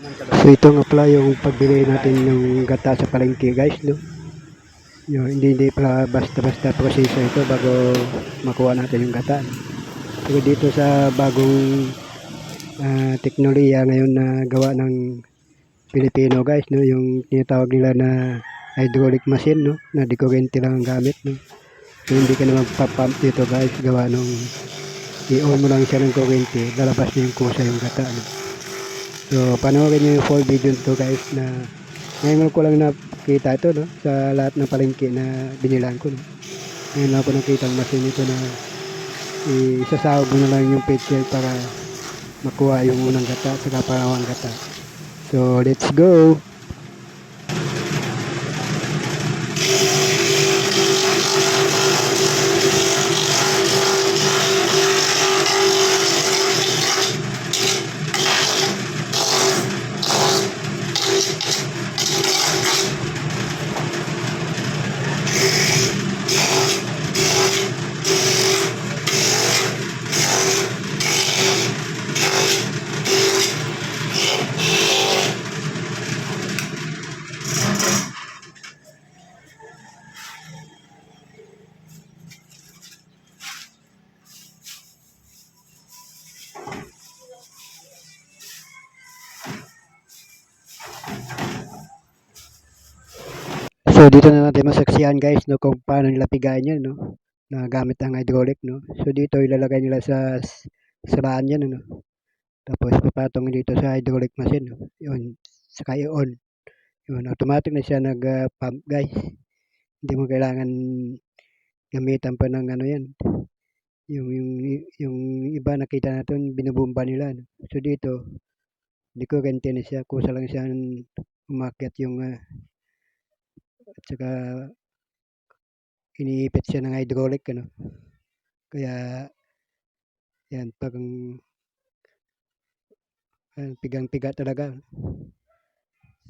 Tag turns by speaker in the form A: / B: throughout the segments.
A: So ito nga pala yung pagbili natin ng gata sa palengke guys, no? Yung, hindi, hindi pala basta-basta proseso ito bago makuha natin yung gata. So dito sa bagong ah, teknolohiya ngayon na gawa ng Pilipino guys, no? Yung tinatawag nila na hydraulic machine, no? Na di kuryente lang ang gamit, no? So hindi ka naman papump dito guys, gawa nung i-on mo lang siya ng kuryente, lalabas na yung kusa yung gata, no? So, panoorin nyo yung full video nito guys na ngayon ko lang nakita ito no, sa lahat ng palengke na binilan ko. No. Ngayon lang ako nakita ang machine ito na isasawag mo na lang yung pitcher para makuha yung unang gata at saka pangawang gata. So, let's go! So, dito na natin masaksihan guys no, kung paano nila pigain yan no, na gamit ang hydraulic no. So, dito ilalagay nila sa s- siraan yan ano. Tapos papatong dito sa hydraulic machine. No? Yun, saka i-on. Yun, automatic na siya nag-pump guys. Hindi mo kailangan gamitan pa ng ano yan. Yung, yung, yung iba nakita natin, binubumba nila. No? So dito, hindi ko ganti siya. Kusa lang siya umakyat yung ah, at saka iniipit siya ng hydraulic ano. Kaya yan pag pigang-piga talaga.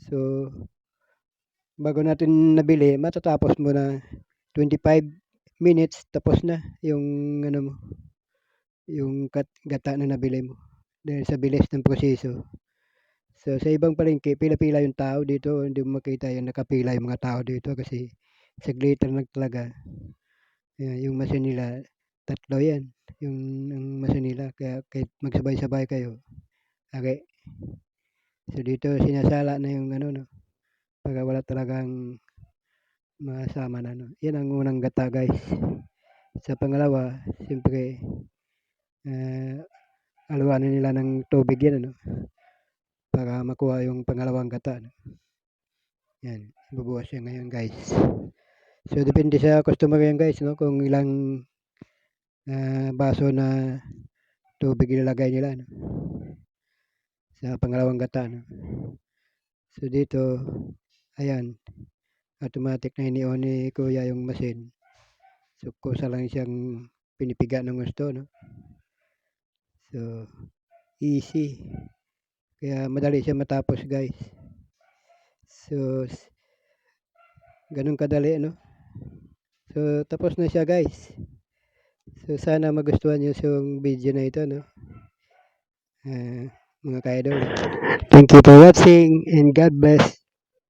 A: So bago natin nabili, matatapos mo na 25 minutes tapos na yung ano mo yung gata na nabili mo dahil sa bilis ng proseso. So sa ibang palengke, pila-pila yung tao dito, hindi mo makita yung nakapila yung mga tao dito kasi saglitan lang talaga. Ayan, yung machine nila, tatlo yan. Yung, yung machine nila, kaya kahit magsabay-sabay kayo. Okay. So dito sinasala na yung ano no. Pagka wala talagang masama na no. Yan ang unang gata guys. Sa pangalawa, siyempre uh, aluwanin nila ng tubig yan ano para makuha yung pangalawang gata. Yan, bubuwas yan ngayon guys. So depende sa customer yan guys no kung ilang ah, baso na tubig ilalagay nila no. Sa pangalawang gata no. So dito ayan automatic na ini-on ni kuya yung machine. So kusa lang siyang pinipiga ng gusto no. So easy. Kaya madali siya matapos guys. So ganun kadali no. So tapos na siya guys. So sana magustuhan niyo yung video na ito no. Ah, mga kaidol. Thank you for watching and God bless.